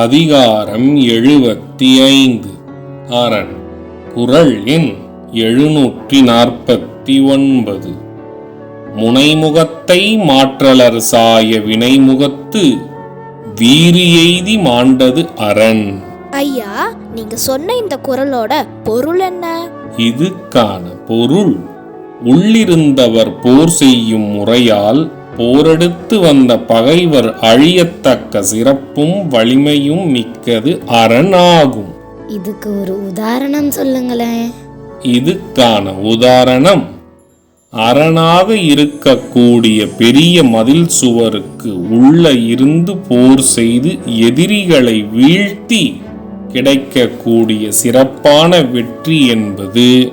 அதிகாரம் எழுபத்தி ஐந்து அரண். குரல் எண் எழுநூற்றி நாற்பத்தி ஒன்பது முனைமுகத்தை மாற்றலர் சாய வினைமுகத்து வீறு எய்தி மாண்டது அரண். ஐயா நீங்க சொன்ன இந்த குரலோட பொருள் என்ன? இதுக்கான பொருள் உள்ளிருந்தவர் போர் செய்யும் முறையால் போரெடுத்து வந்த பகைவர் அழியத்தக்க சிறப்பும் வலிமையும் மிக்கது அரணாகும். இதுக்கு ஒரு உதாரணம் சொல்லுங்களேன். இதுக்கான உதாரணம் அரணாக இருக்கக்கூடிய பெரிய மதில் சுவருக்கு உள்ள இருந்து போர் செய்து எதிரிகளை வீழ்த்தி கிடைக்கக்கூடிய சிறப்பான வெற்றி என்பது